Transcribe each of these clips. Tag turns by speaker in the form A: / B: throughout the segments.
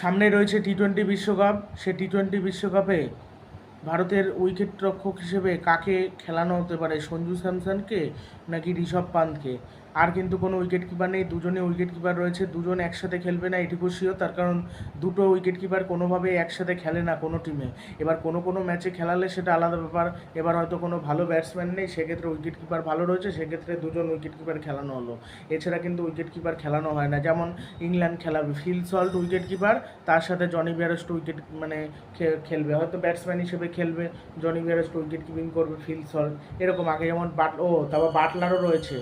A: সামনে রয়েছে T twenty বিশ্বকাপ। সে টি টোয়েন্টি বিশ্বকাপে ভারতের উইকেট রক্ষক হিসেবে কাকে খেলানো হতে পারে? সঞ্জু স্যামসনকে নাকি ঋষভ পান্তকে আর কিন্তু কোনো উইকেট কিপার নেই, দুজনে উইকেট কিপার রয়েছে, দুজন একসাথে খেলবে না এটুকু শিওর তার কারণ দুটো উইকেট কিপার কোনোভাবে একসাথে খেলে না কোনো টিমে এবার কোনো কোনো ম্যাচে খেলালে সেটা আলাদা ব্যাপার, এবার হয়তো কোনো ভালো ব্যাটসম্যান নেই, সেক্ষেত্রে উইকেট কিপার ভালো রয়েছে, সেক্ষেত্রে দুজন উইকেট কিপার খেলানো হলো। এছাড়া কিন্তু উইকেট কিপার খেলানো হয় না, যেমন ইংল্যান্ড খেলাবে ফিল সল্ট উইকেট কিপার তার সাথে জনি বিয়ারেস্ট উইকেট মানে খেলবে, হয়তো ব্যাটসম্যান হিসেবে খেলবে জনি বিয়ারেস্ট উইকেট কিপিং করবে ফিল সল্ট এরকম আগে যেমন বাট ও, তারপর বাটলারও রয়েছে।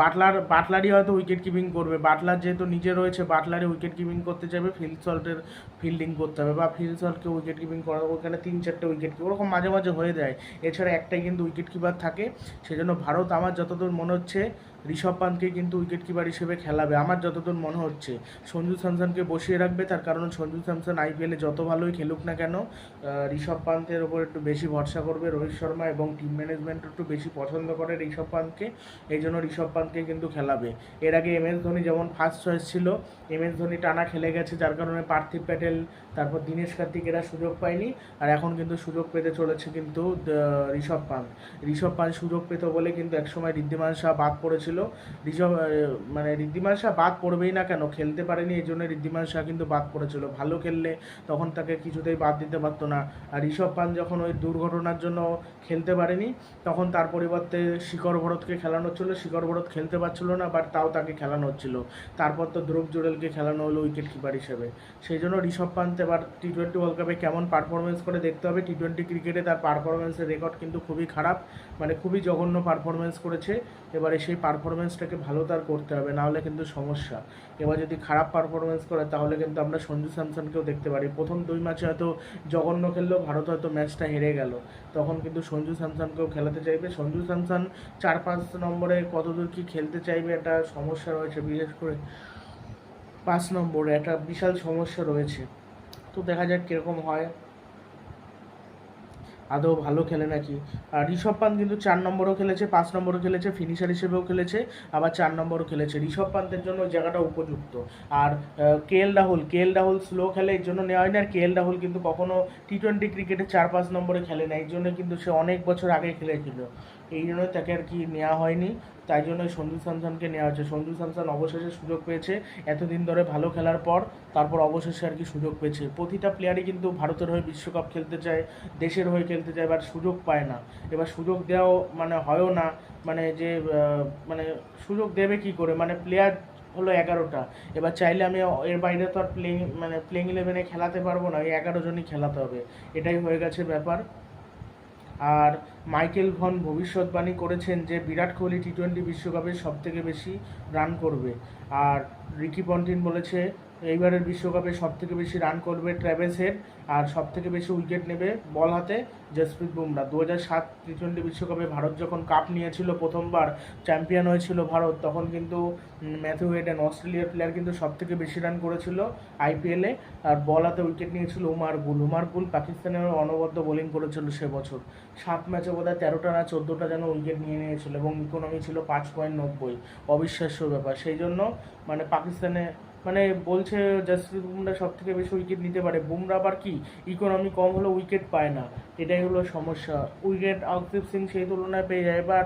A: বাটলার, বাটলারই হয়তো উইকেট কিপিং করবে। বাটলার যেহেতু নিজে রয়েছে, বাটলারই উইকেট কিপিং করতে চাইবে ফিল্ড সল্টের ফিল্ডিং করতে হবে। বা ফিল্ড সল্টকে উইকেট কিপিং করা, ওখানে তিন চারটে উইকেট ওরকম মাঝে মাঝে হয়ে যায়। এছাড়া একটাই কিন্তু উইকেট কিপার থাকে, সেজন্য ভারত আমার যতদূর মনে হচ্ছে ঋষভ পান্তকে কিন্তু উইকেট কিপার হিসেবে খেলাবে। আমার যতদূর মনে হচ্ছে, সঞ্জু স্যামসনকে বসিয়ে রাখবে, তার কারণ সঞ্জু স্যামসন আইপিএলে যত ভালোই খেলুক না কেন ঋষভ পান্তের ওপর একটু বেশি ভরসা করবে রোহিত শর্মা এবং টিম ম্যানেজমেন্ট একটু বেশি পছন্দ করে ঋষভ পান্তকে। এই জন্য ঋষভ পান্তকে কিন্তু খেলাবে। এর আগে এম এস ধোনি যেমন ফার্স্ট চয়েস ছিল এম এস ধোনি টানা খেলে গেছে, যার কারণে পার্থিব প্যাটেল, তারপর দীনেশ কার্তিক এরা সুযোগ পায়নি, আর এখন কিন্তু সুযোগ পেতে চলেছে কিন্তু ঋষভ পান্ত। ঋষভ পান্ত সুযোগ পেত বলে কিন্তু একসময় ঋদ্ধিমান শাহ বাদ পড়েছিল ঋষভ আহ, মানে ঋদ্ধিমান শাহ বাদ পড়বেই না কেন? খেলতে পারেনি এই জন্য ঋদ্ধিমান শাহ কিন্তু বাদ পড়েছিল। ভালো খেললে তখন তাকে কিছুতেই বাদ দিতে পারতো না। আর ঋষভ পান্ত যখন ওই দুর্ঘটনার জন্য খেলতে পারেনি তখন তার পরিবর্তে শিকর ভরতকে খেলানো হচ্ছিল। শিকর ভরত খেলতে পারছিল না বাট তাও তাকে খেলানো হচ্ছিল। তারপর তো ধ্রুব জুড়েলকে খেলানো হলো উইকেট কিপার হিসেবে। সেই জন্য ঋষভ পান্ত এবার টি টোয়েন্টি ওয়ার্ল্ড কাপে কেমন পারফরমেন্স করে দেখতে হবে। টি টোয়েন্টি ক্রিকেটে তার পারফরমেন্সের রেকর্ড কিন্তু খুবই খারাপ মানে খুবই জঘন্য পারফরমেন্স করেছে। এবারে সেই পারফরমেন্সটাকে ভালো তার করতে হবে নাহলে কিন্তু সমস্যা। এবার যদি খারাপ পারফরমেন্স করে, তাহলে কিন্তু আমরা সঞ্জু স্যামসনকেও দেখতে পারি। প্রথম দুই ম্যাচে হয়তো জঘন্য খেললেও ভারত হয়তো ম্যাচটা হেরে গেল। তখন কিন্তু সঞ্জু স্যামসনকেও খেলাতে চাইবে। সঞ্জু স্যামসন চার পাঁচ নম্বরে কতদূর কি খেলতে চাইবে একটা সমস্যা রয়েছে, বিশেষ করে পাঁচ নম্বরে। একটা বিশাল সমস্যা রয়েছে। তো দেখা যাক কীরকম হয়। আদৌ ভালো খেলে নাকি? আর ঋষভ পান্ত কিন্তু চার নম্বরও খেলেছে, পাঁচ নম্বরও খেলেছে ফিনিশার হিসেবেও খেলেছে, আবার চার নম্বরও খেলেছে। ঋষভ পান্তের জন্য ওই জায়গাটা উপযুক্ত। আর K L Rahul K L Rahul slow খেলে এর জন্য নেওয়া হয়নি, আর কে এল রাহুল কিন্তু কখনও টি টোয়েন্টি ক্রিকেটে চার পাঁচ নম্বরে খেলে না এই জন্য কিন্তু সে অনেক বছর আগে খেলেছিল। এই জন্য তাকে আর কি নেওয়া হয়নি। তাই জন্য সঞ্জু স্যামসনকে নেওয়া হয়েছে। সঞ্জু স্যামসন অবশেষে সুযোগ পেয়েছে। এতদিন ধরে ভালো খেলার পর তারপর অবশেষে আর কি সুযোগ পেয়েছে। প্রতিটা প্লেয়ারই কিন্তু ভারতের হয়ে বিশ্বকাপ খেলতে চায়, দেশের হয়ে খেলতে চায় বাট সুযোগ পায় না। এবার সুযোগ দেওয়াও মানে হয়ও না। মানে যে মানে সুযোগ দেবে কি করে? মানে প্লেয়ার হলো এগারোটা। এবার চাইলে আমি এর বাইরে তো আর প্লেইং মানে প্লেইং ইলেভেনে খেলাতে পারব না। এই এগারো জনই খেলাতে হবে। এটাই হয়ে গেছে ব্যাপার। আর মাইকেল ভন ভবিষ্যৎবাণী করেছেন যে বিরাট কোহলি টি টোয়েন্টি বিশ্বকাপে সবথেকে বেশি রান করবে। আর রিকি পন্টিন বলেছে এইবারের বিশ্বকাপে সব থেকে বেশি রান করবে ট্র্যাভেস হেড আর সব থেকে বেশি উইকেট নেবে বল হাতে জসপ্রীত বুমরা দু হাজার সাত টি টোয়েন্টি বিশ্বকাপে ভারত যখন কাপ নিয়েছিল প্রথমবার চ্যাম্পিয়ন হয়েছিল ভারত, তখন কিন্তু ম্যাথিউ হেডেন অস্ট্রেলিয়ার প্লেয়ার কিন্তু সব থেকে বেশি রান করেছিল আইপিএলে আর বল হাতে উইকেট নিয়েছিল উমার গুল। উমার গুল পাকিস্তানের অনবদ্য বোলিং করেছিল সে বছর। সাত ম্যাচে বোধহয় তেরোটা না চোদ্দোটা যেন উইকেট নিয়ে নিয়েছিল এবং ইকোনমি ছিল পাঁচ পয়েন্ট নব্বই। অবিশ্বাস্য ব্যাপার। সেই জন্য মানে পাকিস্তানে মানে বলছে জাসপ্রীত বুমরা সব থেকে বেশি উইকেট নিতে পারে। বুমরা আবার কি? ইকোনমি কম হলে উইকেট পায় না। এটাই হলো সমস্যা। উইকেট অকদীপ সিং সেই তুলনায় পেয়ে যায় এবার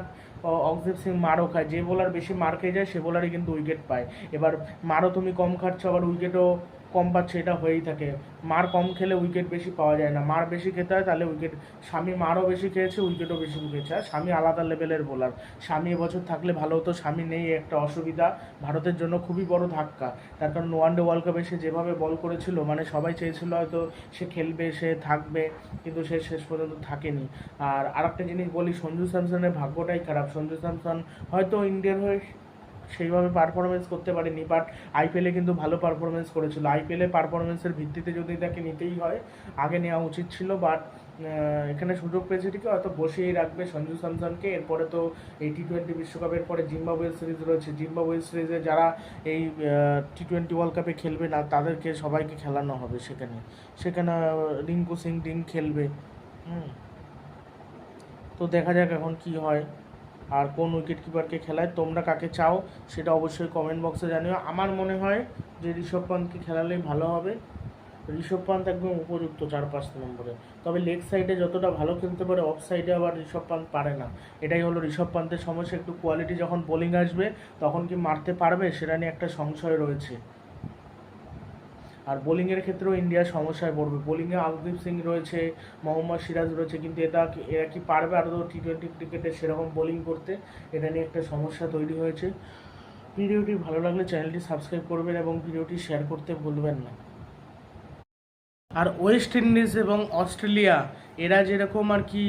A: অকদীপ সিং মারও খায়। যে বোলার বেশি মার খেয়ে যায়, সে বোলারই কিন্তু উইকেট পায়। এবার মারও তুমি কম খাচ্ছ, আবার উইকেটও কম পাচ্ছে এটা হয়েই থাকে। মার কম খেলে উইকেট বেশি পাওয়া যায় না। মার বেশি খেতে হয়, তাহলে উইকেট স্বামী মারও বেশি খেয়েছে উইকেটও বেশি খেয়েছে। আর স্বামী আলাদা লেভেলের বোলার স্বামী এবছর থাকলে ভালো হতো, স্বামী নেই, একটা অসুবিধা। ভারতের জন্য খুবই বড় ধাক্কা। তার কারণ ওয়ানডে ওয়ার্ল্ড কাপে সে যেভাবে বল করেছিল মানে সবাই চেয়েছিল হয়তো সে খেলবে, সে থাকবে, কিন্তু সে শেষ পর্যন্ত থাকেনি। আর আরেকটা জিনিস বলি, সঞ্জু স্যামসনের ভাগ্যটাই খারাপ। সঞ্জু স্যামসন হয়তো ইন্ডিয়ার হয়ে সেইভাবে পারফরমেন্স করতে পারেনি বাট আইপিএলে কিন্তু ভালো পারফরমেন্স করেছিল। আইপিএলে পারফরমেন্সের ভিত্তিতে যদি তাকে নিতেই হয়, আগে নেওয়া উচিত ছিল বাট এখানে সুযোগ পেয়েছে ঠিকই, হয়তো বসিয়েই রাখবে সঞ্জু স্যামসনকে। এরপরে তো এই টি টোয়েন্টি বিশ্বকাপের পরে জিম্বাবুয়ে সিরিজ রয়েছে। জিম্বাবুয়ে সিরিজে যারা এই টি টোয়েন্টি ওয়ার্ল্ড কাপে খেলবে না, তাদেরকে সবাইকে খেলানো হবে সেখানে। সেখানে রিঙ্কু সিং ডিং খেলবে। হুম। তো দেখা যাক এখন কি হয়। আর কোন উইকেট কিপারকে খেলায়, তোমরা কাকে চাও সেটা অবশ্যই কমেন্ট বক্সে জানিও। আমার মনে হয় যে ঋষভ পান্তকে খেলালেই ভালো হবে। ঋষভ পান্ত একদম উপযুক্ত চার পাঁচ নম্বরে। তবে লেগ সাইডে যতটা ভালো খেলতে পারে অফ সাইডে আবার ঋষভ পান্ত পারে না। এটাই হলো ঋষভ পান্তের সমস্যা। একটু কোয়ালিটি যখন বোলিং আসবে, তখন কি মারতে পারবে, সেটা নিয়ে একটা সংশয় রয়েছে। আর বোলিংয়ের ক্ষেত্রেও ইন্ডিয়ার সমস্যায় পড়বে। বোলিংয়ে আলদীপ সিং রয়েছে মোহাম্মদ সিরাজ রয়েছে, কিন্তু এটা এরা কি পারবে আরও টি টোয়েন্টি ক্রিকেটে সেরকম বোলিং করতে? এটা নিয়ে একটা সমস্যা তৈরি হয়েছে। ভিডিওটি ভালো লাগলে চ্যানেলটি সাবস্ক্রাইব করবেন এবং ভিডিওটি শেয়ার করতে ভুলবেন না। আর ওয়েস্ট ইন্ডিজ এবং অস্ট্রেলিয়া এরা যেরকম আর কি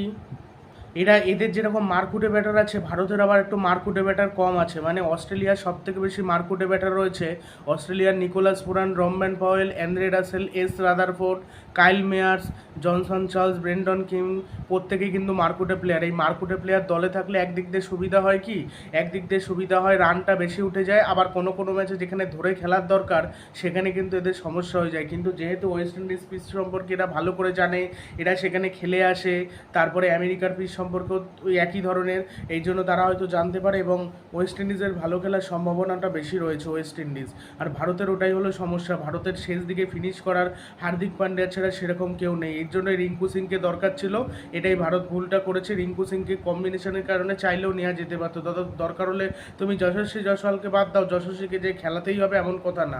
A: এরা এদের যেরকম মারকুটে ব্যাটার আছে, ভারতের আবার একটু মারকুটে ব্যাটার কম আছে। মানে অস্ট্রেলিয়ার সব থেকে বেশি মারকুটে ব্যাটার রয়েছে অস্ট্রেলিয়ার Nicholas Pooran Rovman Powell, Andre Russell, S Rutherford, Kyle Mayers, Johnson Charles, Brandon King, প্রত্যেকেই কিন্তু মারকুটে প্লেয়ার এই মারকুটে প্লেয়ার দলে থাকলে একদিক দিয়ে সুবিধা হয় কি? একদিক দিয়ে সুবিধা হয় রানটা বেশি উঠে যায়, আবার কোনো কোনো ম্যাচে যেখানে ধরে খেলার দরকার, সেখানে কিন্তু এদের সমস্যা হয়ে যায়। কিন্তু যেহেতু ওয়েস্ট ইন্ডিজ পিচ সম্পর্কে এরা ভালো করে জানে, এরা সেখানে খেলে আসে, তারপরে আমেরিকার পিচ সম্পর্কেও ওই একই ধরনের, এই জন্য তারা হয়তো জানতে পারে এবং ওয়েস্ট ইন্ডিজের ভালো খেলার সম্ভাবনাটা বেশি রয়েছে ওয়েস্ট ইন্ডিজ আর ভারতের ওটাই হলো সমস্যা, ভারতের শেষ দিকে ফিনিশ করার হার্দিক পান্ডিয়া ছাড়া সেরকম কেউ নেই। এর জন্য রিঙ্কু সিংকে দরকার ছিল, এটাই ভারত ভুলটা করেছে। রিঙ্কু সিংকে কম্বিনেশনের কারণে চাইলেও নেওয়া যেতে পারতো। দরকার হলে তুমি যশস্বী জয়সওয়ালকে বাদ দাও। যশস্বীকে যে খেলাতেই হবে এমন কথা না।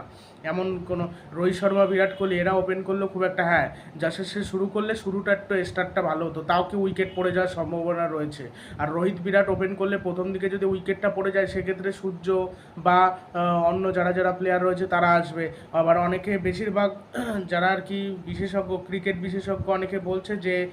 A: এমন কোনো রোহিত শর্মা, বিরাট কোহলি, এরা ওপেন করলেও খুব একটা হ্যাঁ যশস্বী শুরু করলে শুরুটা একটু স্টার্টটা ভালো হতো। তাও কি উইকেট পড়ে যাওয়ার সম্ভাবনা রয়েছে। আর রোহিত বিরাট ওপেন করলে প্রথম দিকে যদি উইকেটটা পড়ে যায়, সেক্ষেত্রে সূর্য বা অন্য যারা যারা প্লেয়ার রয়েছে তারা আসবে। আবার অনেকে বেশিরভাগ যারা আর কি বিশেষজ্ঞ ক্রিকেট বিশেষজ্ঞ অনেকে বলছে যে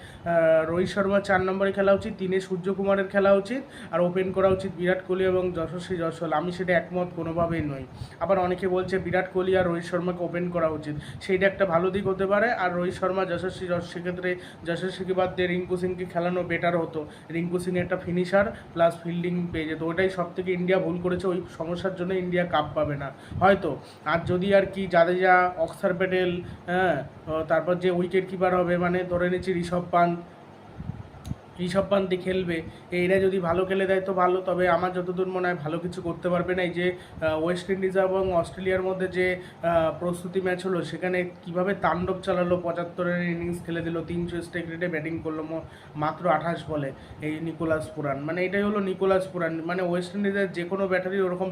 A: রোহিত শর্মা চার নম্বরে খেলা উচিত, তিনে সূর্যকুমারের খেলা উচিত, আর ওপেন করা উচিত বিরাট কোহলি এবং যশস্বী জয়সওয়াল আমি সেটা একমত, কোনোভাবেই নই। আবার অনেকে বলছে বিরাট কোহলি আর রোহিত শর্মাকে ওপেন করা উচিত। সেইটা একটা ভালো দিক হতে পারে, আর রোহিত শর্মা, যশস্বী যশ- সেক্ষেত্রে যশস্বীকে বাদ দিয়ে রিঙ্কু সিংকে খেলানো বেটার হতো রিঙ্কু সিং একটা ফিনিশার প্লাস ফিল্ডিং পেয়ে যেত। ওটাই সব থেকে ইন্ডিয়া ভুল করেছে, ওই সমস্যার জন্য ইন্ডিয়া কাপ পাবে না। হয়তো, আর যদি আর কি জাদেজা, অক্সার প্যাটেল হ্যাঁ তারপর যে উইকেট কিপার হবে মানে ধরে নিচ্ছি ঋষভ পান্ত ঋষভ পান্তি খেলবে, এরা যদি ভালো খেলে দেয় তো ভালো, তবে আমার যতদূর মনে হয় ভালো কিছু করতে পারবে না। এই যে ওয়েস্ট ইন্ডিজ এবং অস্ট্রেলিয়ার মধ্যে যে প্রস্তুতি ম্যাচ হলো, সেখানে কীভাবে তাণ্ডব চালালো, পঁচাত্তরের ইনিংস খেলে দিল, তিনশো স্ট্রাইক রেটে ব্যাটিং করল মাত্র আঠাশ বলে, এই নিকোলাস পুরান। মানে এটাই হলো নিকোলাস পুরান। মানে ওয়েস্ট ইন্ডিজের যে কোনো ব্যাটারি ওরকম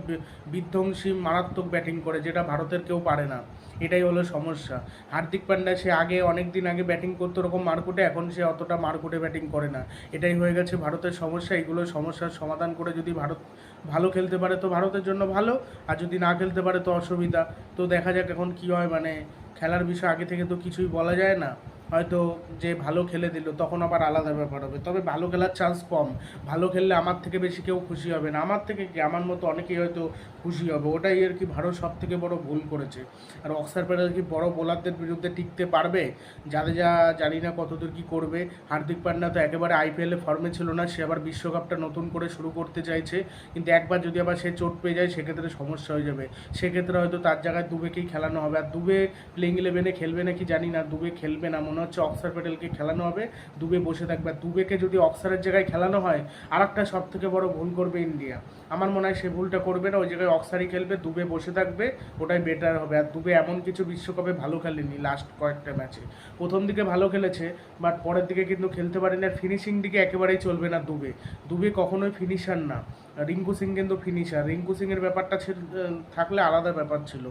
A: বিধ্বংসী, মারাত্মক ব্যাটিং করে, যেটা ভারতের কেউ পারে না। এটাই হলো সমস্যা। হার্দিক পান্ডা, সে আগে অনেক দিন আগে ব্যাটিং করতো ওরকম মারকুটে, এখন সে অতটা মারকুটে ব্যাটিং করে না। এটাই হয়ে গেছে ভারতের সমস্যা, এগুলো সমস্যার সমাধান করে যদি ভারত ভালো খেলতে পারে তো ভারতের জন্য ভালো, আর যদি না খেলতে পারে তো অসুবিধা। তো দেখা যাক এখন কী হয় মানে খেলার বিষয় আগে থেকে তো কিছুই বলা যায় না। হয়তো যে ভালো খেলে দিল, তখন আবার আলাদা ব্যাপার হবে। তবে ভালো খেলার চান্স কম। ভালো খেললে আমার থেকে বেশি কেউ খুশি হবে না। আমার থেকে কি? আমার মতো অনেকেই হয়তো খুশি হবে। ওটাই আর কি ভারত সব থেকে বড় ভুল করেছে। আর অক্সার প্যাটেল কি বড় বোলারদের বিরুদ্ধে টিকতে পারবে? যা জানি না কতদূর কি করবে। হার্দিক পান্ডা তো একেবারে আইপিএলে ফর্মে ছিল না। সে আবার বিশ্বকাপটা নতুন করে শুরু করতে চাইছে। কিন্তু একবার যদি আবার সে চোট পেয়ে যায়, সেক্ষেত্রে সমস্যা হয়ে যাবে। সেক্ষেত্রে হয়তো তার জায়গায় দুবেকেই খেলানো হবে। আর দুবে প্লেইং ইলেভেনে খেলবে নাকি জানি না। দুবে খেলবে না, মনে হচ্ছে অক্সার প্যাটেলকে খেলানো হবে। দুবে বসে থাকবে। দুবেকে যদি অক্সারের জায়গায় খেলানো হয় আর একটা সব থেকে বড় ভুল করবে ইন্ডিয়া। আমার মনে হয় সে ভুলটা করবে না, ওই জায়গায় অক্সারই খেলবে, দুবে বসে থাকবে, ওটাই বেটার হবে। আর দুবে এমন কিছু বিশ্বকাপে ভালো খেলেনি লাস্ট কয়েকটা ম্যাচে প্রথম দিকে ভালো খেলেছে বাট পরের দিকে কিন্তু খেলতে পারেনি, আর ফিনিশিং দিকে একেবারেই চলবে না দুবে। দুবে কখনোই ফিনিশার না। রিঙ্কু সিং কিন্তু ফিনিশার রিঙ্কু সিংয়ের ব্যাপারটা থাকলে আলাদা ব্যাপার ছিল।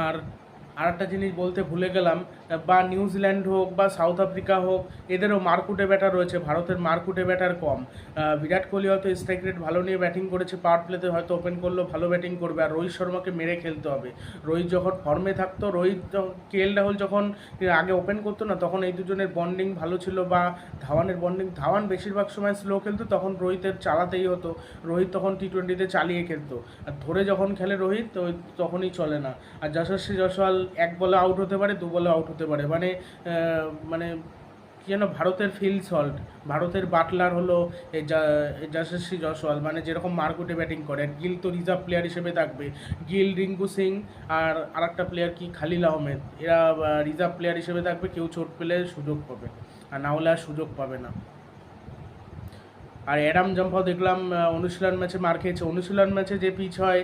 A: আর আর একটা জিনিস বলতে ভুলে গেলাম, বা নিউজিল্যান্ড হোক, বা সাউথ আফ্রিকা হোক, এদেরও মারকুটে ব্যাটার রয়েছে, ভারতের মারকুটে ব্যাটার কম। বিরাট কোহলি হয়তো স্ট্রাইক রেট ভালো নিয়ে ব্যাটিং করেছে পাওয়ার প্লেতে হয়তো ওপেন করলেও ভালো ব্যাটিং করবে, আর রোহিত শর্মাকে মেরে খেলতে হবে। রোহিত যখন ফর্মে থাকতো, রোহিত কে এল রাহুল যখন আগে ওপেন করতো না, তখন এই দুজনের বন্ডিং ভালো ছিল, বা ধাওয়ানের বন্ডিং ধাওয়ান বেশিরভাগ সময় স্লো খেলতো, তখন রোহিতের চালাতেই হতো। রোহিত তখন টি টোয়েন্টিতে চালিয়ে খেলতো। আর ধরে যখন খেলে রোহিত তখনই চলে না। আর যশস্বী জয়সওয়াল এক বলে আউট হতে পারে, দু বলে আউট হতে পারে। মানে মানে কি যেন ভারতের ফিল্ড সল্ট ভারতের বাটলার হলো যশস্বী জয়সওয়াল। মানে যেরকম মারকুটে ব্যাটিং করে গিল তো রিজার্ভ প্লেয়ার হিসেবে থাকবে। গিল, রিঙ্কু সিং আর আরেকটা প্লেয়ার কি? খালিল আহমেদ। এরা রিজার্ভ প্লেয়ার হিসেবে থাকবে, কেউ চোট পেলে সুযোগ পাবে। আর না হলে আর সুযোগ পাবে না। আর অ্যাডাম জাম্পাও দেখলাম অনুশীলন ম্যাচে মার খেয়েছে। অনুশীলন ম্যাচে যে পিচ হয়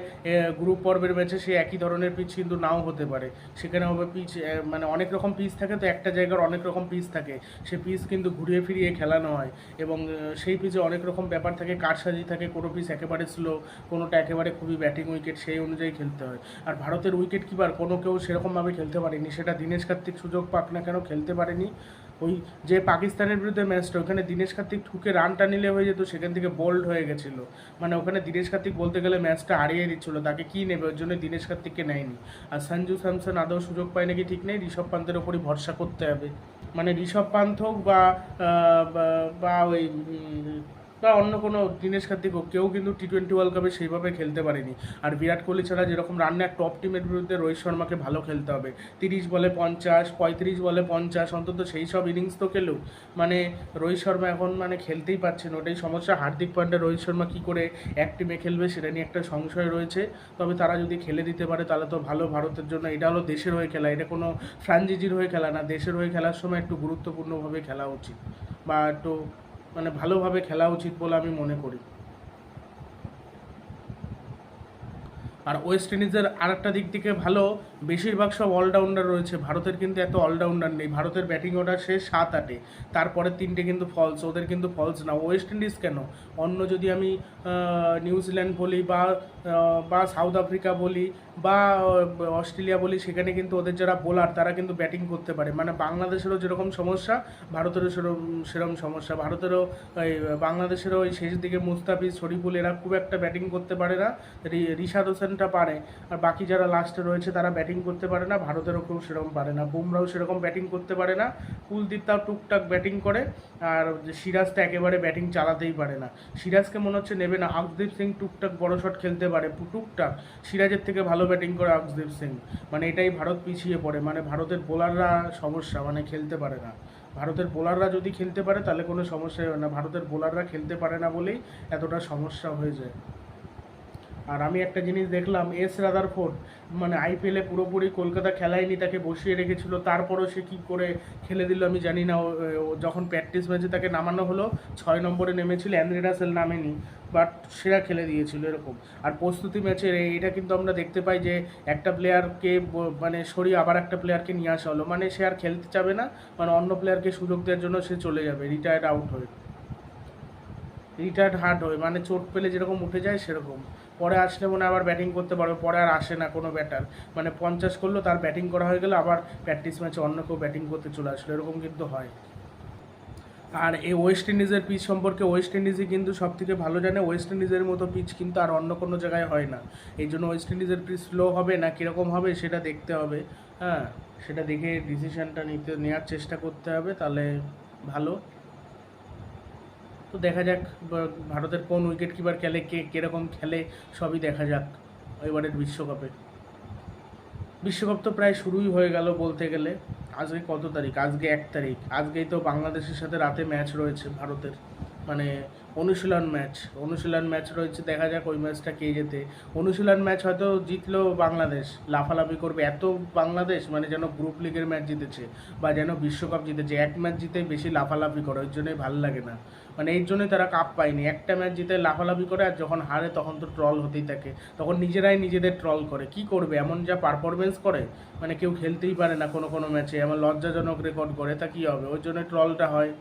A: গ্রুপ পর্বের ম্যাচে সে একই ধরনের পিচ কিন্তু নাও হতে পারে। সেখানে হবে পিচ মানে অনেক রকম পিচ থাকে তো একটা জায়গার অনেক রকম পিচ থাকে। সে পিচ কিন্তু ঘুরিয়ে ফিরিয়ে খেলানো হয় এবং সেই পিচে অনেক রকম ব্যাপার থাকে। কারসাজি থাকে, কোনো পিচ একেবারে স্লো কোনোটা একেবারে খুবই ব্যাটিং উইকেট সেই অনুযায়ী খেলতে হয়। আর ভারতের উইকেট কিপার কোনো কেউ সেরকমভাবে খেলতে পারেনি। সেটা দীনেশ কার্তিক সুযোগ পাক না কেন খেলতে পারেনি। ওই যে পাকিস্তানের বিরুদ্ধে ম্যাচটা, ওখানে দীনেশ কার্তিক ঠুকে রানটা নিলে হয়ে যেত, সেখান থেকে বোল্ড হয়ে গেছিল। মানে ওখানে দিনেশ কার্তিক বলতে গেলে ম্যাচটা হারিয়ে দিচ্ছিল, তাকে কী নেবে? ওর জন্য দীনেশ কার্তিককে নেয়নি। আর সঞ্জু স্যামসন আদৌ সুযোগ পায় নাকি ঠিক নেই, ঋষভ পান্তের ওপরই ভরসা করতে হবে। মানে ঋষভ পান্ত হোক বা ওই বা অন্য কোনো দীনেশ কার্তিক হোক, কেউ কিন্তু টি টোয়েন্টি ওয়ার্ল্ড কাপে সেইভাবে খেলতে পারেনি। আর বিরাট কোহলি ছাড়া যেরকম রান্নার টপ টিমের বিরুদ্ধে রোহিত শর্মাকে ভালো খেলতে হবে। তিরিশ বলে পঞ্চাশ, পঁয়ত্রিশ বলে পঞ্চাশ, অন্তত সেই সব ইনিংস তো খেলেও মানে রোহিত শর্মা এখন মানে খেলতেই পারছে না, ওটাই সমস্যা। হার্দিক পান্ডে রোহিত শর্মা কী করে এক টিমে খেলবে সেটা নিয়ে একটা সংশয় রয়েছে। তবে তারা যদি খেলে দিতে পারে, তাহলে তো ভালো ভারতের জন্য। এটা হলো দেশের হয়ে খেলা, এটা কোনো ফ্রাঞ্চিজির হয়ে খেলা না। দেশের হয়ে খেলার সময় একটু গুরুত্বপূর্ণভাবে খেলা উচিত বা একটু মানে ভালোভাবে খেলা উচিত বলে আমি মনে করি। আর ওয়েস্ট ইন্ডিজের আর একটা দিক থেকে ভালো, বেশিরভাগ সব অলরাউন্ডার রয়েছে। ভারতের কিন্তু এত অলরাউন্ডার নেই। ভারতের ব্যাটিং অর্ডার শেষ সাত, আটে। তারপরে তিনটে কিন্তু ফলস ওদের কিন্তু ফলস না। ওয়েস্ট ইন্ডিজ কেন? অন্য যদি আমি নিউজিল্যান্ড বলি বা বা সাউথ আফ্রিকা বলি বা অস্ট্রেলিয়া বলি, সেখানে কিন্তু ওদের যারা বোলার তারা কিন্তু ব্যাটিং করতে পারে। মানে বাংলাদেশেরও যেরকম সমস্যা, ভারতেরও সেরকম সেরকম সমস্যা। ভারতেরও এই, বাংলাদেশেরও ওই শেষ দিকে মুস্তাফিজ, শরীফুল, এরা খুব একটা ব্যাটিং করতে পারে না। রিশাদ হোসেনটা পারে। আর বাকি যারা লাস্টে রয়েছে, তারা ব্যাটিং করতে পারে না। ভারতেরও কেউ সেরকম পারে না। বুমরাও সেরকম ব্যাটিং করতে পারে না। কুলদীপ তাও টুকটাক ব্যাটিং করে। আর সিরাজটা একেবারে ব্যাটিং চালাতেই পারে না। সিরাজকে মনে হচ্ছে নেবে না। আকদীপ সিং টুকটাক বড় শট খেলতে পারে। টুকটাক। সিরাজের থেকে ভালো ব্যাটিং করে আকদীপ সিং। মানে এটাই ভারত পিছিয়ে পড়ে। মানে ভারতের বোলাররা সমস্যা মানে খেলতে পারে না। ভারতের বোলাররা যদি খেলতে পারে, তাহলে কোনো সমস্যাই হয় না। ভারতের বোলাররা খেলতে পারে না বলেই এতটা সমস্যা হয়ে যায়। আর আমি একটা জিনিস দেখলাম এস রাদারফোর্ড মানে আইপিএলে পুরোপুরি কলকাতা খেলায়নি, তাকে বসিয়ে রেখেছিল, তারপরও সে কী করে খেলে দিল আমি জানি না যখন প্র্যাকটিস ম্যাচে তাকে নামানো হলো, ছয় নম্বরে নেমেছিল অ্যান্ড্রে রাসেল নামেনি বাট সেরা খেলে দিয়েছিল এরকম। আর প্রস্তুতি ম্যাচের এটা কিন্তু আমরা দেখতে পাই যে একটা প্লেয়ারকে মানে সরিয়ে আবার একটা প্লেয়ারকে নিয়ে আসা হলো মানে সে আর খেলতে চাবে না মানে অন্য প্লেয়ারকে সুযোগ দেওয়ার জন্য সে চলে যাবে রিটায়ার্ড আউট হয়ে। রিটায়ার্ড হার্ড হয় মানে চোট পেলে যেরকম উঠে যায় সেরকম। পরে আসলে মনে আবার ব্যাটিং করতে পারবে, পরে আর আসে না কোনো ব্যাটার মানে পঞ্চাশ করল, তার ব্যাটিং করা হয়ে গেলে, আবার প্র্যাকটিস ম্যাচে অন্য কেউ ব্যাটিং করতে চলে আসলো, এরকম কিন্তু হয়। আর এই ওয়েস্ট ইন্ডিজের পিচ সম্পর্কে ওয়েস্ট ইন্ডিজই কিন্তু সব থেকে ভালো জানে ওয়েস্ট ইন্ডিজের মতো পিচ কিন্তু আর অন্য কোনো জায়গায় হয় না। এই জন্য ওয়েস্ট ইন্ডিজের পিচ স্লো হবে না কীরকম হবে সেটা দেখতে হবে। হ্যাঁ সেটা দেখে ডিসিশনটা নিতে নেওয়ার চেষ্টা করতে হবে, তাহলে ভালো। তো দেখা যাক ভারতের কোন উইকেট কিপার খেলে, কে কীরকম খেলে, সবই দেখা যাক এবারের বিশ্বকাপে। বিশ্বকাপ তো প্রায় শুরুই হয়ে গেল বলতে গেলে। আজকে কত তারিখ? আজকে এক তারিখ। আজকেই তো বাংলাদেশের সাথে রাতে ম্যাচ রয়েছে ভারতের। মানে অনুশীলন ম্যাচ। অনুশীলন ম্যাচ রয়েছে, দেখা যাক ওই ম্যাচটা কে যেতে অনুশীলন ম্যাচ হয়তো জিতলো বাংলাদেশ, লাফালাফি করবে। এত বাংলাদেশ মানে যেন গ্রুপ লিগের ম্যাচ জিতেছে বা যেন বিশ্বকাপ জিতেছে, এক ম্যাচ জিতে বেশি লাফালাফি করে, ওই জন্যই ভালো লাগে না। মানে এই জন্যই তারা কাপ পায়নি। একটা ম্যাচ জিতে লাফালাফি করে আর যখন হারে তখন তো ট্রল হতেই থাকে। তখন নিজেরাই নিজেদের ট্রল করে। কি করবে? এমন যা পারফরমেন্স করে মানে কেউ খেলতেই পারে না কোনো কোনো ম্যাচে। এমন লজ্জাজনক রেকর্ড করে, তা কী হবে? ওই জন্য ট্রলটা হয়।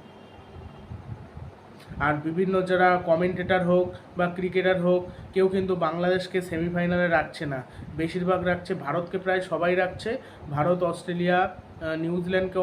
A: আর বিভিন্ন যারা কমেন্টেটার হোক বা ক্রিকেটার হোক, কেউ কিন্তু বাংলাদেশকে সেমিফাইনালে রাখছে না। বেশিরভাগ রাখছে, ভারতকে প্রায় সবাই রাখছে। ভারত, অস্ট্রেলিয়া নিউজিল্যান্ডকে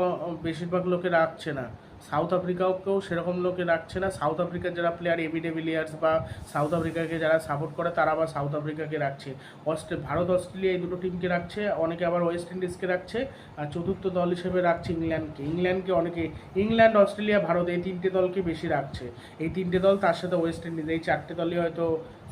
A: বেশিরভাগ লোকে রাখছে না। সাউথ আফ্রিকাকেও সেরকম লোকে রাখছে না। সাউথ আফ্রিকার যারা প্লেয়ার এবি ডেভিলিয়ার্স বা সাউথ আফ্রিকাকে যারা সাপোর্ট করে, তারা আবার সাউথ আফ্রিকাকে রাখছে। অস্ট্রে ভারত, অস্ট্রেলিয়া এই দুটো টিমকে রাখছে, অনেকে আবার ওয়েস্ট ইন্ডিজকে রাখছে, আর চতুর্থ দল হিসেবে রাখছে ইংল্যান্ডকে ইংল্যান্ডকে অনেকে ইংল্যান্ড অস্ট্রেলিয়া ভারত এই তিনটে দলকে বেশি রাখছে। এই তিনটে দল তার সাথে ওয়েস্ট ইন্ডিজ এই চারটে দলই হয়তো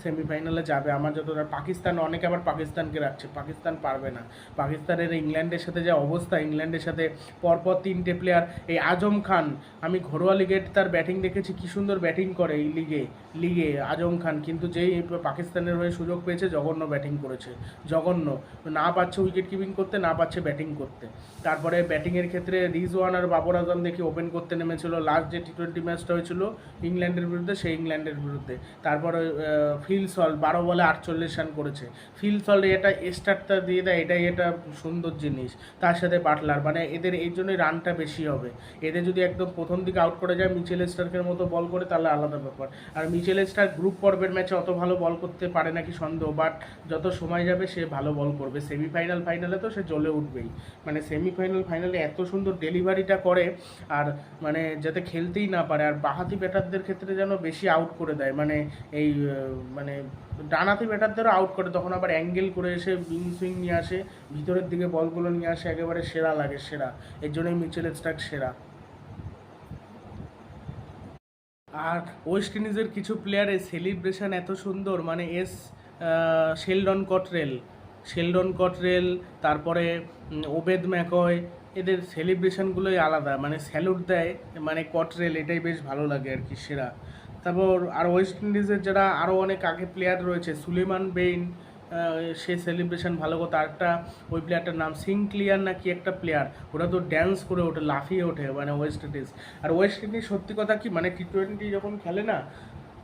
A: সেমিফাইনালে যাবে। আমার যতটা পাকিস্তান, অনেকে আবার পাকিস্তানকে রাখছে। পাকিস্তান পারবে না। পাকিস্তানের ইংল্যান্ডের সাথে যে অবস্থা, ইংল্যান্ডের সাথে পরপর তিনটে প্লেয়ার এই আজম খান, আমি ঘরোয়া লিগে তার ব্যাটিং দেখেছি, কি সুন্দর ব্যাটিং করে এই লিগে লিগে আজম খান। কিন্তু যেই পাকিস্তানের হয়ে সুযোগ পেয়েছে, জঘন্য ব্যাটিং করেছে। জঘন্য। না পাচ্ছে উইকেট কিপিং করতে, না পাচ্ছে ব্যাটিং করতে। তারপরে ব্যাটিংয়ের ক্ষেত্রে রিজওয়ান আর বাবর আজম দেখি ওপেন করতে নেমেছিল। লাস্ট যে টি টোয়েন্টি ম্যাচটা হয়েছিল, ইংল্যান্ডের বিরুদ্ধে, সেই ইংল্যান্ডের বিরুদ্ধে। তারপরে ফিল সল বারো বলে আটচল্লিশ রান করেছে। ফিল সল এটা স্টার্টটা দিয়ে দেয়, এটাই এটা সুন্দর জিনিস। তার সাথে বাটলার মানে এদের এই জন্যই রানটা বেশি হবে। এদের যদি একদম প্রথম দিকে আউট করে যায়, মিচেল স্টার্কের মতো বল করে, তাহলে আলাদা ব্যাপার। আর মিচেল স্টার গ্রুপ পর্বের ম্যাচে অত ভালো বল করতে পারে নাকি সন্দেহ বাট যত সময় যাবে, সে ভালো বল করবে। সেমিফাইনাল ফাইনালে তো সে জ্বলে উঠবেই। মানে সেমিফাইনাল ফাইনালে এত সুন্দর ডেলিভারিটা করে, আর মানে যাতে খেলতেই না পারে, আর বাহাতি ব্যাটারদের ক্ষেত্রে যেন বেশি আউট করে দেয়। মানে এই মানে ডানাতে ব্যাটারদেরও আউট করে, তখন আবার অ্যাঙ্গেল করে এসে বিং সুইং নিয়ে আসে, ভিতরের দিকে বলগুলো নিয়ে আসে, একেবারে সেরা লাগে, সেরা। এর জন্যই মিচেল স্টার্ক সেরা। আর ওয়েস্ট ইন্ডিজের কিছু প্লেয়ারের সেলিব্রেশন এত সুন্দর মানে এস শেলডন কটরেল শেলডন কটরেল তারপরে ওবেদ ম্যাকয় এদের সেলিব্রেশনগুলোই আলাদা মানে স্যালুট দেয় মানে কটরেল এটাই বেশ ভালো লাগে আর কি, সেরা। তারপর আর ওয়েস্ট ইন্ডিজের যারা আরও অনেক আগে প্লেয়ার রয়েছে, সুলেমান বেইন সে সেলিব্রেশন ভালো করতো। আরেকটা ওই প্লেয়ারটার নাম সিংক্লিয়ার না কি একটা প্লেয়ার ওরা তো ড্যান্স করে ওঠে, লাফিয়ে ওঠে মানে ওয়েস্ট ইন্ডিজ আর ওয়েস্ট ইন্ডিজ সত্যি কথা কি মানে টি টোয়েন্টি যখন খেলে না,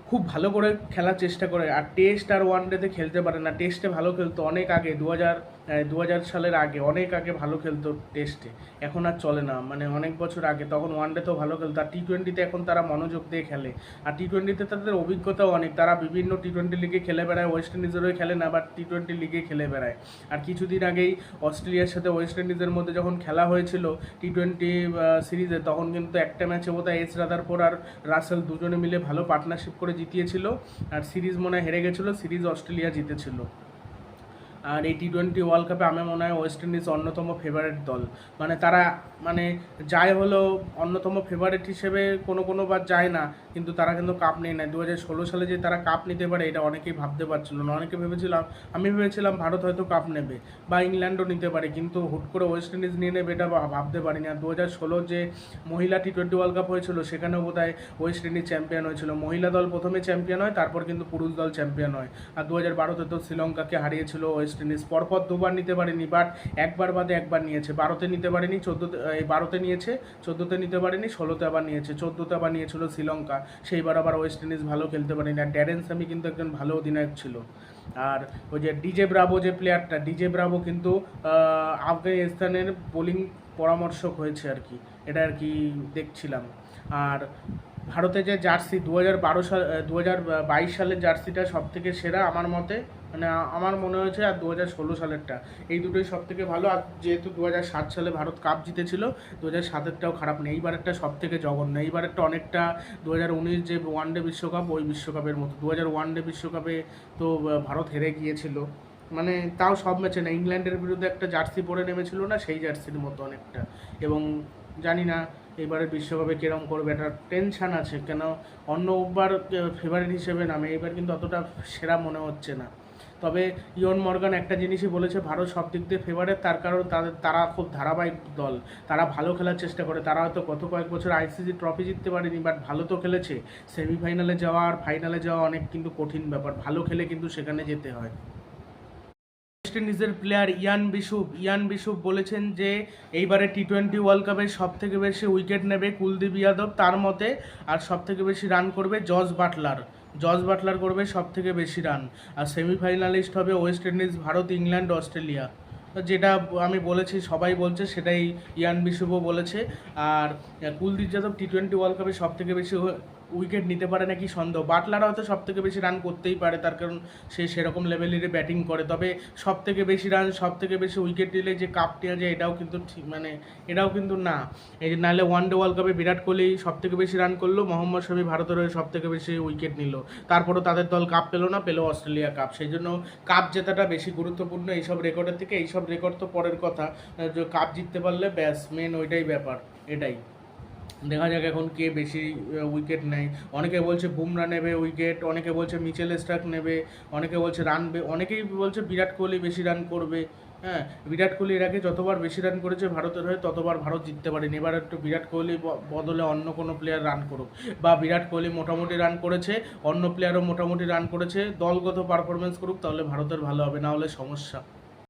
A: খুব ভালো করে খেলার চেষ্টা করে। আর টেস্ট আর ওয়ান ডেতে খেলতে পারে না। টেস্টে ভালো খেলতো অনেক আগে দু হাজার দু হাজার সালের আগে, অনেক আগে ভালো খেলতো টেস্টে। এখন আর চলে না। মানে অনেক বছর আগে, তখন ওয়ান ডেতেও ভালো খেলতো। আর টি টোয়েন্টিতে এখন তারা মনোযোগ দিয়ে খেলে। আর টি টোয়েন্টিতে তাদের অভিজ্ঞতাও অনেক। তারা বিভিন্ন টি টোয়েন্টি লিগে খেলে বেড়ায় ওয়েস্ট ইন্ডিজেরও খেলে না বাট টি টোয়েন্টি লিগে খেলে বেড়ায়। আর কিছুদিন আগেই অস্ট্রেলিয়ার সাথে ওয়েস্ট ইন্ডিজের মধ্যে যখন খেলা হয়েছিল টি টোয়েন্টি সিরিজে তখন কিন্তু একটা ম্যাচে বোধহয় এস রাদারফোর আর রাসেল দুজনে মিলে ভালো পার্টনারশিপ করে জিতিয়েছিল। আর সিরিজ মনে হয় হেরে গেছিল সিরিজ অস্ট্রেলিয়া জিতেছিল। আর এই টি টোয়েন্টি ওয়ার্ল্ড কাপে আমার মনে হয় ওয়েস্ট ইন্ডিজ অন্যতম ফেভারিট দল। মানে তারা মানে যায় হলো অন্যতম ফেভারিট হিসেবে কোনো কোনো বার যায় না, কিন্তু তারা কিন্তু কাপ নিয়ে নেয়। দু ষোলো সালে যে তারা কাপ নিতে পারে, এটা অনেকেই ভাবতে পারছিল না। অনেকে ভেবেছিলাম, আমি ভেবেছিলাম ভারত হয়তো কাপ নেবে বা ইংল্যান্ডও নিতে পারে, কিন্তু হুট করে ওয়েস্ট ইন্ডিজ নিয়ে নেবে এটা ভাবতে পারিনি। আর দু হাজার ষোলো যে মহিলা টি টোয়েন্টি ওয়ার্ল্ড কাপ হয়েছিল, সেখানেও বোধ হয় ওয়েস্ট ইন্ডিজ চ্যাম্পিয়ন হয়েছিল। মহিলা দল প্রথমে চ্যাম্পিয়ন হয়, তারপর কিন্তু পুরুষ দল চ্যাম্পিয়ন হয়। আর দু হাজার বারোতে তো শ্রীলঙ্কাকে হারিয়েছিল ওয়েস্ট ইন্ডিজ পরপর দুবার নিতে পারেনি, বাট একবার বাদে একবার নিয়েছে। বারোতে নিতে পারেনি, চোদ্দোতে এই বারোতে নিয়েছে, চোদ্দোতে নিতে পারেনি, ষোলোতে আবার নিয়েছে। চোদ্দোতে আবার নিয়েছিল শ্রীলঙ্কা। সেইবার আবার ওয়েস্ট ইন্ডিজ ভালো খেলতে পারেনি। আর ড্যারেন সামি কিন্তু একজন ভালো অধিনায়ক ছিল। আর ওই যে ডিজে ব্রাভো যে প্লেয়ারটা, ডিজে ব্রাভো কিন্তু আফগানিস্তানের বোলিং পরামর্শক হয়েছে আর কি। এটা আর কি দেখছিলাম। আর ভারতে যে জার্সি দু হাজার বারো সাল দু হাজার বাইশ সালের জার্সিটা সব থেকে সেরা আমার মতে। মানে আমার মনে হয়েছে আর দু হাজার ষোলো সালেরটা। এই দুটোই সব থেকে ভালো। আর যেহেতু দু হাজার সাত সালে ভারত কাপ জিতেছিল দু হাজার সাতেরটাও খারাপ নেই। এইবারেরটা সব থেকে জঘন্য। এইবারেরটা অনেকটা দু হাজার উনিশ যে ওয়ান ডে বিশ্বকাপ, ওই বিশ্বকাপের মতো। দু হাজার ওয়ান ডে বিশ্বকাপে তো ভারত হেরে গিয়েছিল। মানে তাও সব ম্যাচে না, ইংল্যান্ডের বিরুদ্ধে একটা জার্সি পরে নেমেছিল না, সেই জার্সির মতো অনেকটা। এবং জানি না এবারে বিশ্বকাপে কিরম করবে? একটা টেনশান আছে। কেন? অন্যবার ফেভারিট হিসেবে নামে। এবার কিন্তু অতটা সেরা মনে হচ্ছে না। তবে ইয়ন মর্গান একটা জিনিসই বলেছে, ভারত সব দিক দিয়ে ফেভারেট তার কারণ তাদের তারা খুব ধারাবাহিক দল। তারা ভালো খেলার চেষ্টা করে। তারা হয়তো গত কয়েক বছর আইসিসি ট্রফি জিততে পারেনি বাট ভালো তো খেলেছে। সেমিফাইনালে যাওয়া আর ফাইনালে যাওয়া অনেক কিন্তু কঠিন ব্যাপার। ভালো খেলে কিন্তু সেখানে যেতে হয়। ওয়েস্ট ইন্ডিজের প্লেয়ার ইয়ান বিশুপ ইয়ান বিশুপ বলেছেন যে, এইবারে টি টোয়েন্টি ওয়ার্ল্ড কাপের সব থেকে বেশি উইকেট নেবে কুলদীপ যাদব। তার মতে, আর সব থেকে বেশি রান করবে জজ বাটলার জজ বাটলার করবে সব থেকে বেশি রান আর সেমিফাইনালিস্ট হবে West Indies Bharat England Australia যেটা আমি বলেছি, সবাই বলছে, সেটাই ইয়ান বিশুভও বলেছে। আর, Kuldeep Yadav T twenty world কাপে সব থেকে বেশি উইকেট নিতে পারে নাকি সন্দেহ? বাটলার হয়তো সব থেকে বেশি রান করতেই পারে, তার কারণ সে সেরকম লেভেলের ব্যাটিং করে। তবে সব থেকে বেশি রান সব থেকে বেশি উইকেট নিলে যে কাপ নেওয়া যায়, এটাও কিন্তু ঠিক মানে এটাও কিন্তু না। এই যে নাহলে ওয়ান ডে ওয়ার্ল্ড কাপে বিরাট কোহলি সব থেকে বেশি রান করল, মোহাম্মদ শমি ভারতের হয়ে সব থেকে বেশি উইকেট নিল। তারপরও তাদের দল কাপ পেল না, পেল অস্ট্রেলিয়া কাপ সেই জন্য কাপ জেতাটা বেশি গুরুত্বপূর্ণ এইসব রেকর্ডের থেকে। এইসব রেকর্ড তো পরের কথা কাপ জিততে পারলে ব্যাস মেন ওইটাই ব্যাপার, এটাই। দেখা যাক এখন কে বেশি উইকেট নেয়। অনেকে বলছে বুমরা নেবে উইকেট অনেকে বলছে মিচেল স্টার্ক নেবে, অনেকে বলছে রান অনেকেই বলছে বিরাট কোহলি বেশি রান করবে। হ্যাঁ বিরাট কোহলি এর আগে যতবার বেশি রান করেছে ভারতের হয়ে ততবার ভারত জিততে পারেনি। এবার একটু বিরাট কোহলি বদলে অন্য কোনো প্লেয়ার রান করুক। বা বিরাট কোহলি মোটামুটি রান করেছে, অন্য প্লেয়ারও মোটামুটি রান করেছে, দলগত পারফরমেন্স করুক, তাহলে ভারতের ভালো হবে, না হলে সমস্যা।